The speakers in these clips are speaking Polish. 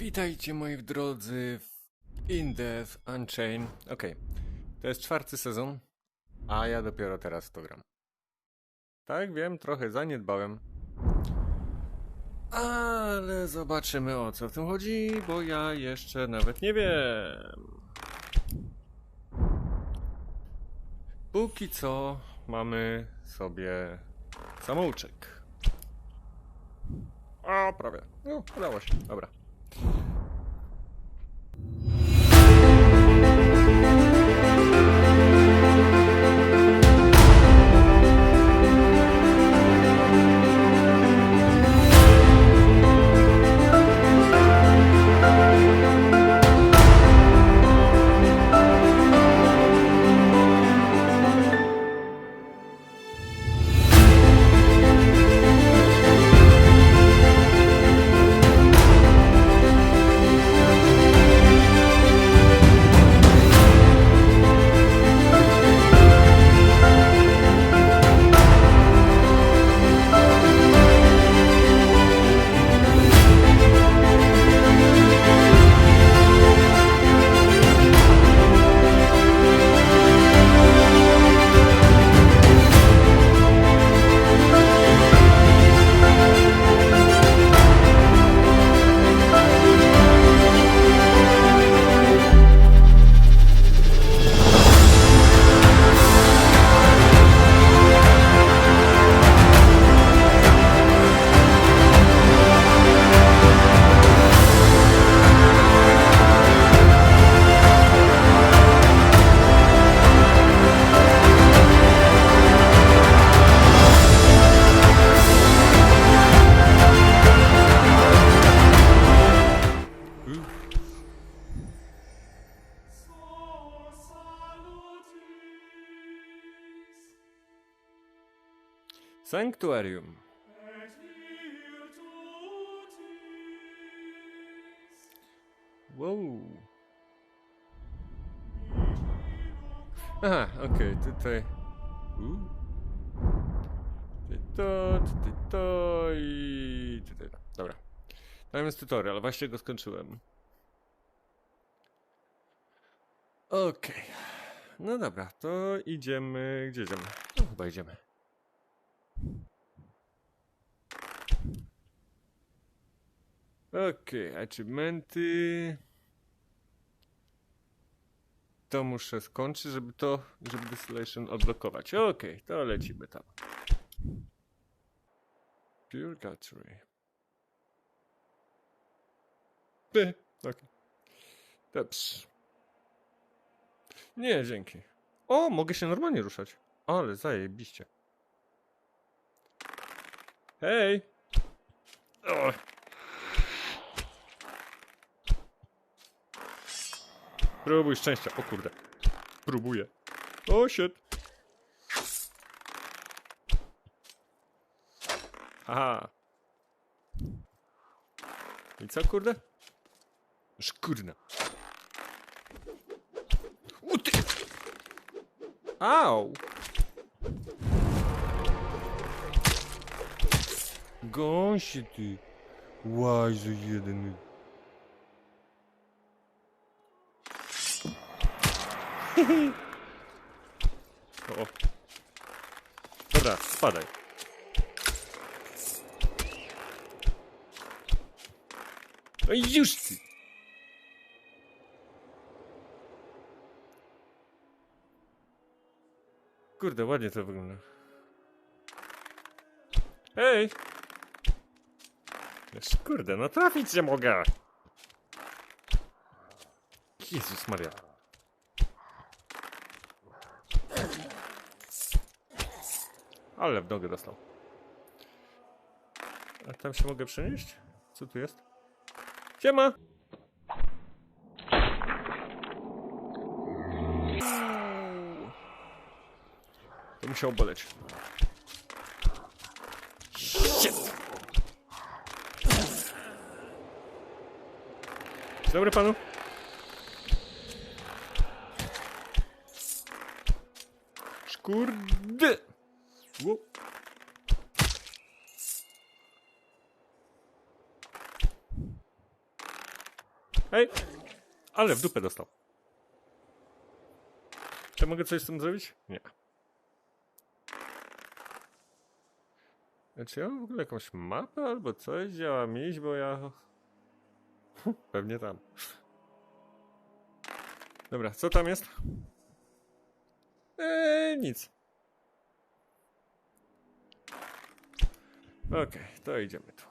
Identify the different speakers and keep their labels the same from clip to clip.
Speaker 1: Witajcie moi drodzy w In Death Unchained. Okej, to jest czwarty sezon, a ja dopiero teraz to gram. Tak, wiem, trochę zaniedbałem. Ale zobaczymy o co w tym chodzi, bo ja jeszcze nawet nie wiem. Póki co mamy sobie samouczek. A, prawie. No, udało się. Dobra. Sanktuarium. Wow. Aha, okej, tutaj. Uh. Tutaj to, tutaj to i tutaj. Dobra. Tam jest tutorial, właśnie go skończyłem. Okej. No dobra, to idziemy. Gdzie idziemy? No, chyba idziemy. Okej, achievementy. To muszę skończyć, żeby to, żeby distillation odblokować. Okej, to lecimy tam. Purgatory. Okej. Dobrze. Nie, dzięki. O, mogę się normalnie ruszać. Ale zajebiście. Hej! O. Próbuj szczęścia. O kurde. Próbuję. O shit. Aha. I co kurde? Szkurna. U ty! Au! Gąsie ty. Łajzo jeden. O. Dobra, spadaj. No i już ty. Kurde, ładnie to wygląda. Hej! Wiesz, Kurde, no trafić nie mogę. Jezus Maria. Ale w nogę dostał. A tam się mogę przenieść? Co tu jest? Siema! To musiało boleć. Shit! Dobry panu. Szkurde! Ej! Ale w dupę dostał. Czy mogę coś z tym zrobić? Nie. Czy ja mam w ogóle jakąś mapę albo coś? Działa miś, bo ja... Pewnie tam. Dobra, co tam jest? Eee, nic. Okej, to idziemy tu.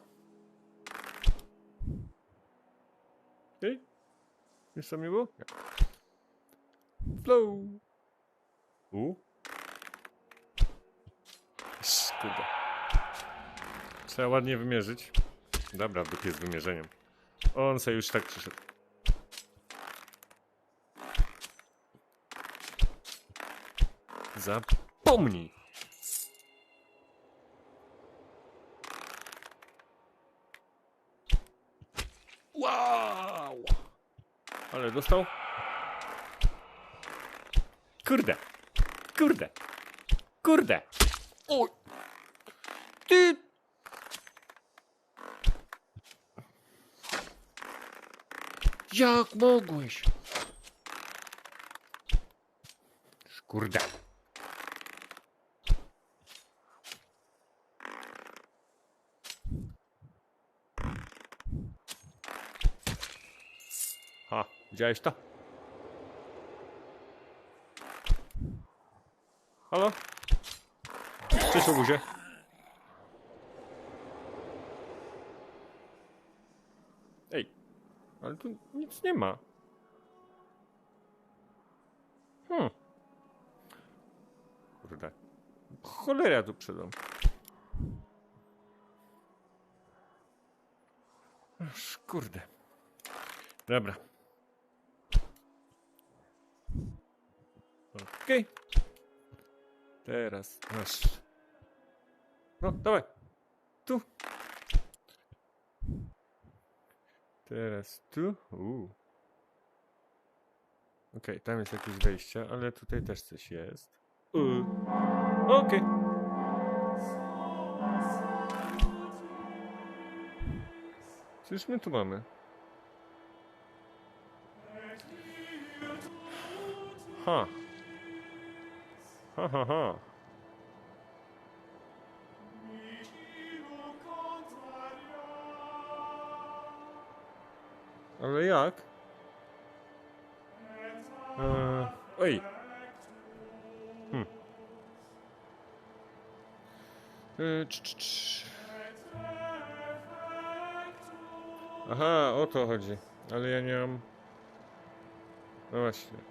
Speaker 1: Ej? Już tam było? Nie. Flow! U? Kurde. Trzeba ładnie wymierzyć. Dobra, w dupie z wymierzeniem. On se już tak przyszedł. Zapomnij! Wow! Ale dostał? Kurde! Kurde! Kurde! O! Ty! Jak mogłeś? Kurde. Ha, widziałeś to? Halo? Cześć, obuzie. Ej, ale tu nic nie ma. Hmm. Kurde. Cholera tu przydą. Aż kurde. Dobra. Okej. Teraz masz. No, dawaj. Tu. Teraz tu. Uuu. Okej, tam jest jakieś wejście, ale tutaj też coś jest. Yy. Okej. Cóż my tu mamy? Ha. Ha, ha. Ale jak? Eee, oj. Hmm. Eee, cz, cz, cz. Aha, o to chodzi. Ale ja nie mam... No właśnie.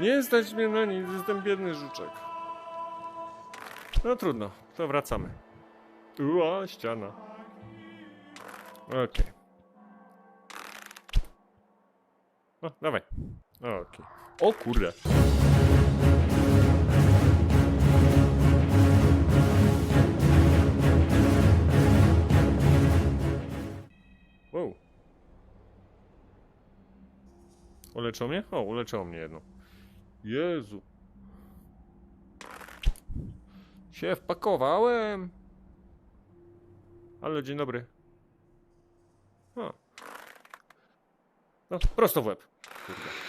Speaker 1: Nie stać mnie na nic, jestem biedny żuczek. No trudno, to wracamy. Ua, ściana. Okej. No, dawaj. Okej. O kurde. Wow. Uleczyło mnie? O, uleczyło mnie jedno. Jezu. Się wpakowałem. Ale dzień dobry. O. No, prosto w łeb. Kurde.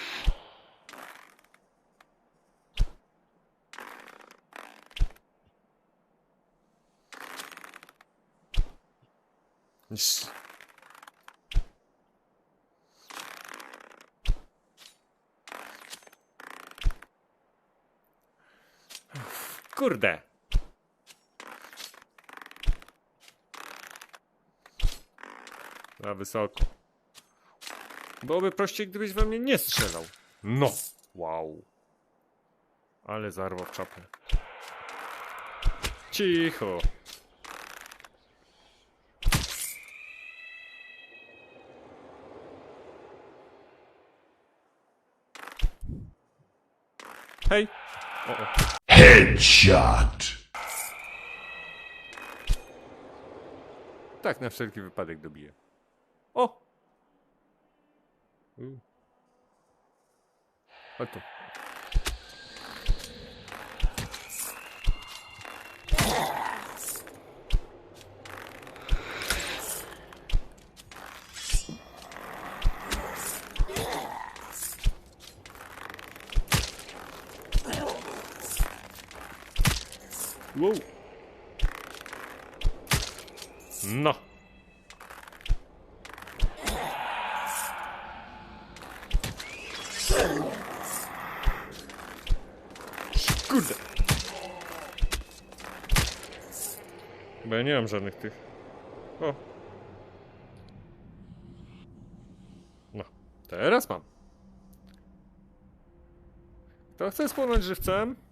Speaker 1: Kurde. Za wysoko. Byłoby prościej, gdybyś we mnie nie strzelał. No. Wow. Ale zarwał w czapę. Cicho. Hej. O, o.
Speaker 2: Headshot.
Speaker 1: Tak, na wszelki wypadek dobiję. O! U. Chodź tu. Wow. No. Kurde. Bo ja nie mam żadnych tych. O. No. Teraz mam. Kto chce spłonąć żywcem?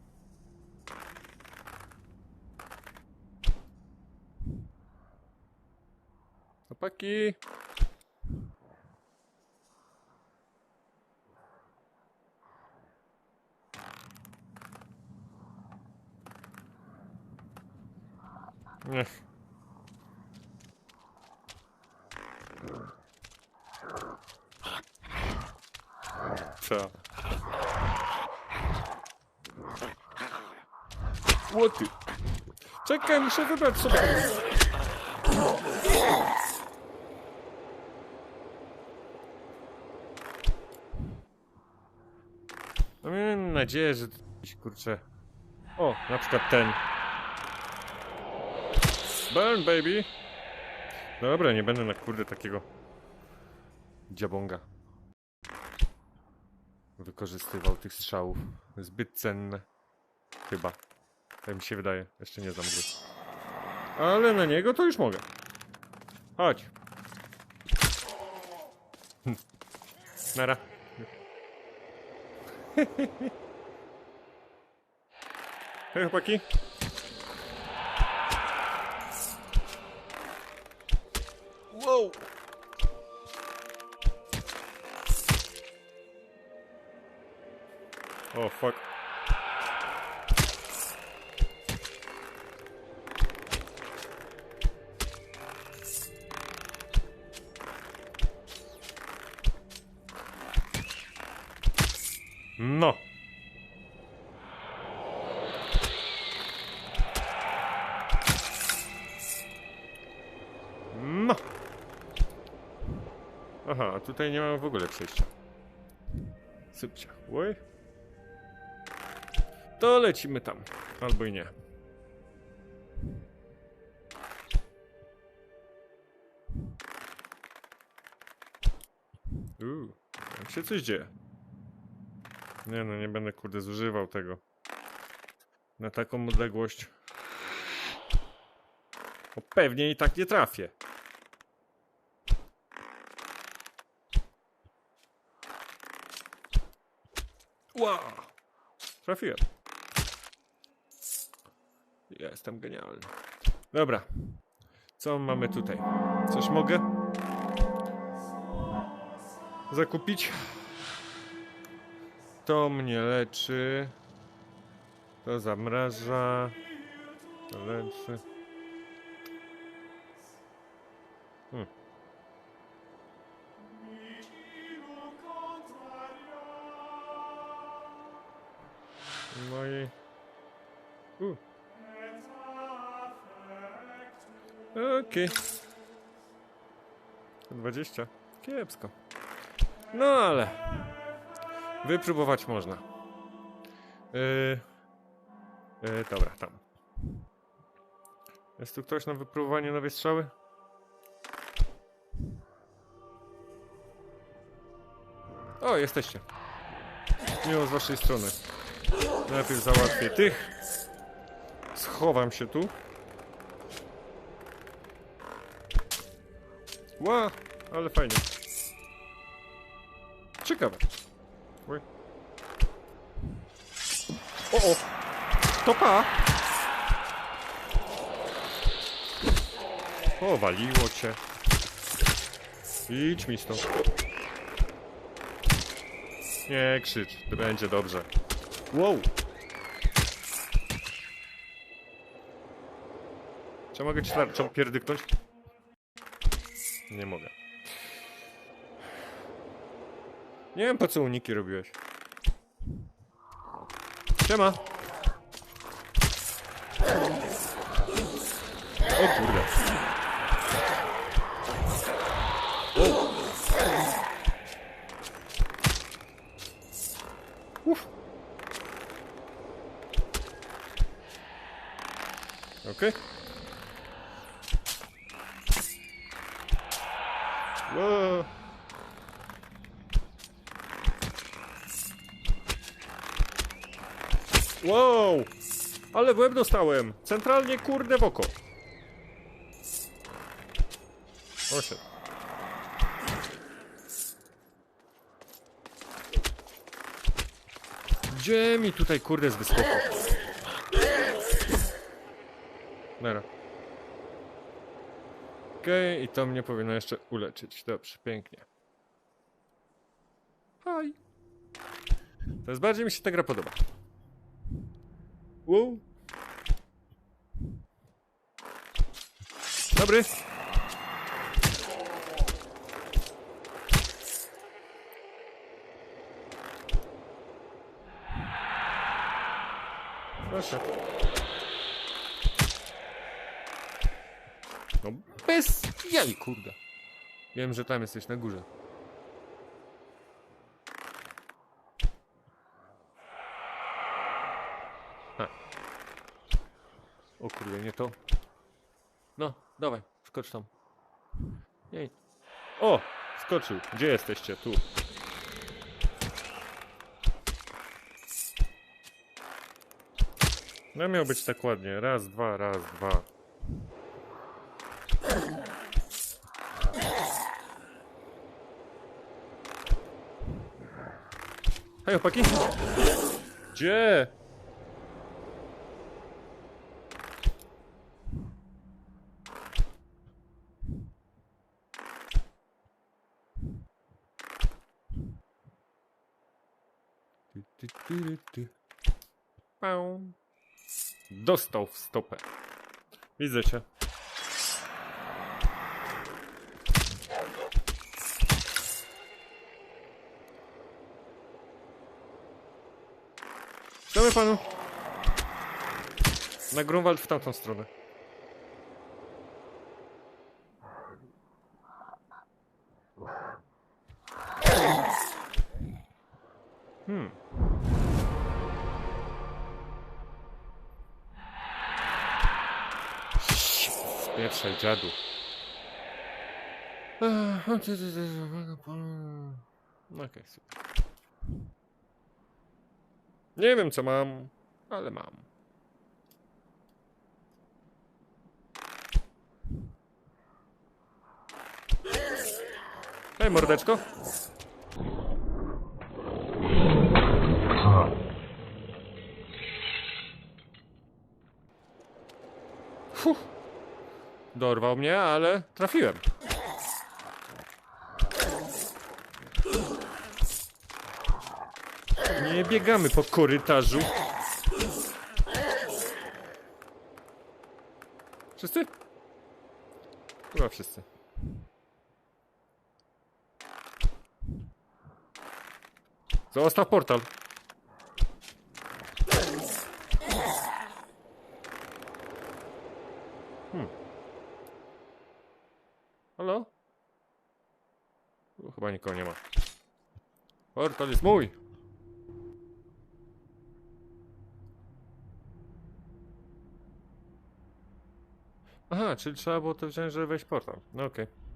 Speaker 1: Chłopaki. Niech. Co? Łoty. Czekaj, muszę wybrać sobie. No nadzieję, że kurczę. O, na przykład ten. Burn, baby. Dobra, nie będę na kurde takiego dziabonga wykorzystywał tych strzałów. Zbyt cenne. Chyba. Tak mi się wydaje. Jeszcze nie gry. Ale na niego to już mogę. Chodź. Nara. Hej chłopaki. Wow. Oh fuck. No. No. Aha, tutaj nie mamy w ogóle przejścia. Sypcia. Oj. To lecimy tam. Albo i nie. Uuu, się coś dzieje. Nie no, nie będę kurde zużywał tego. Na taką odległość. Pewnie i tak nie trafię. Wow! Trafiłem. Jestem genialny. Dobra. Co mamy tutaj? Coś mogę zakupić? To mnie leczy. To zamraża. To leczy. Okej. 20. Kiepsko. No ale... Wypróbować można. Yy... Yy, dobra, tam. Jest tu ktoś na wypróbowanie nowej strzały? O, jesteście. Miło z waszej strony. Najpierw załatwię tych. Schowam się tu. Ła, ale fajnie. Ciekawe. Oj. O, o. To pa. O, waliło cię. Idź mi stąd. Nie krzycz, będzie dobrze. Wow. Czy mogę ci tarczą pierdyknąć? Nie mogę. Nie wiem po co uniki robiłeś. Siema. O kurde. Uff. Okej. Wow. Wow! Ale w łeb dostałem! Centralnie kurde w oko. O się. Gdzie mi tutaj kurde z wyskoku? Nara. Okej, i to mnie powinno jeszcze uleczyć. Dobrze, pięknie. Haj. Teraz bardziej mi się ta gra podoba. Wow. Dobry. Proszę. No bez jaj, kurde. Wiem, że tam jesteś na górze. O kurde, nie to. No, dawaj, skocz tam. Jej. O! Skoczył. Gdzie jesteście? Tu. No miał być tak ładnie. Raz, dwa, raz, dwa. Hej, chłopaki! Gdzie? Ty, ty, ty, ty. Pał. Dostał w stopę. Widzę cię. Damy panu. Na Grunwald w tamtą stronę. Pierwszej dziadu. Ech, o, ty, ty, ty, uwaga, pan- No Okej, super. Nie wiem co mam, ale mam. Hej mordeczko. Dorwał mnie, ale trafiłem. Nie biegamy po korytarzu. Wszyscy? Chyba wszyscy. Zostaw portal. Hmm. Halo? Tu chyba nikogo nie ma. Portal jest mój! Aha, czyli trzeba było to wziąć, żeby wejść portal. No okej. A.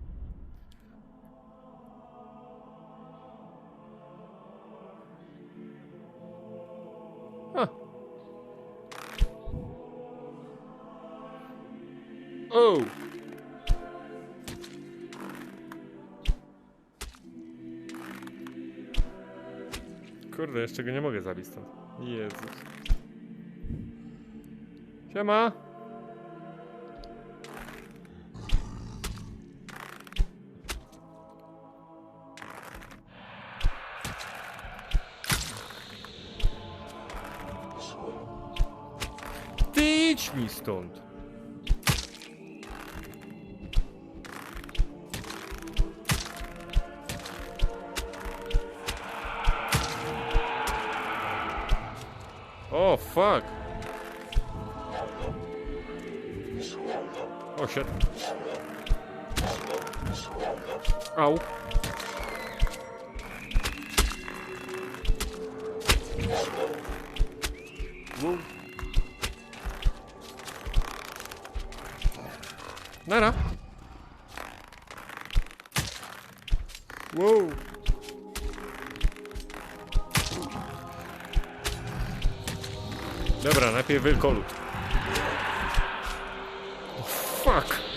Speaker 1: jeszcze go nie mogę zabić stąd. Jezus. Siema! Ty idź mi stąd. Fuck. O, shit. Au. Wow. Nara. Dobra, najpierw wielkolud. Oh, fuck.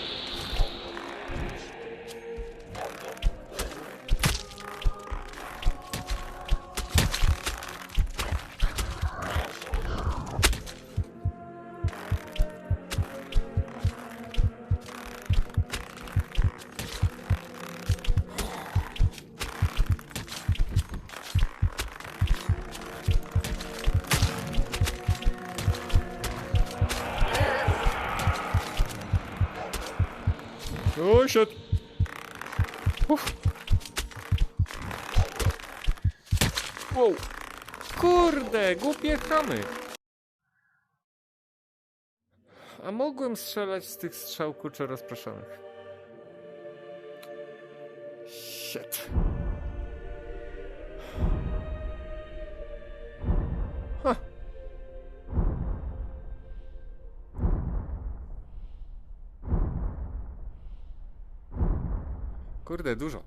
Speaker 1: Shit. Uff. Wow. Kurde, głupie chamy. A mogłem strzelać z tych strzał kurczę rozproszonych. Shit. Kurde, dużo.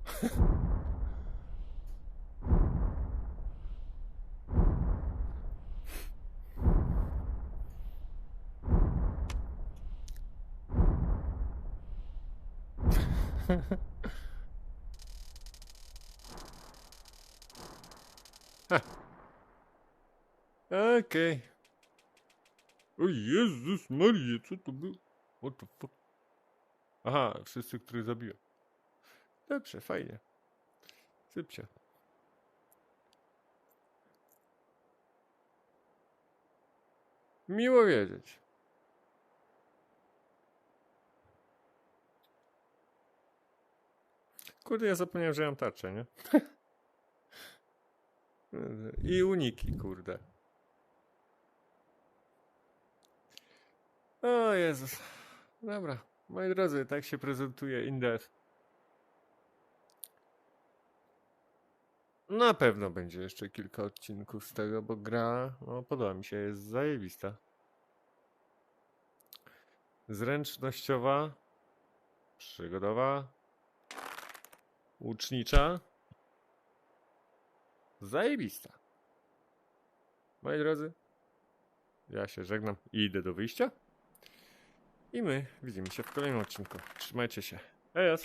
Speaker 1: Okej. O Jezus Maria, co to było? What the fuck? Aha, wszyscy, których zabiłem. Dobrze, fajnie. Sypcie. Miło wiedzieć. Kurde, ja zapomniałem, że mam tarczę, nie? I uniki, kurde. O Jezus. Dobra, moi drodzy, tak się prezentuje Index. Na pewno będzie jeszcze kilka odcinków z tego, bo gra, no, podoba mi się, jest zajebista. Zręcznościowa, przygodowa, łucznicza, zajebista. Moi drodzy, ja się żegnam i idę do wyjścia. I my widzimy się w kolejnym odcinku. Trzymajcie się. Ejas!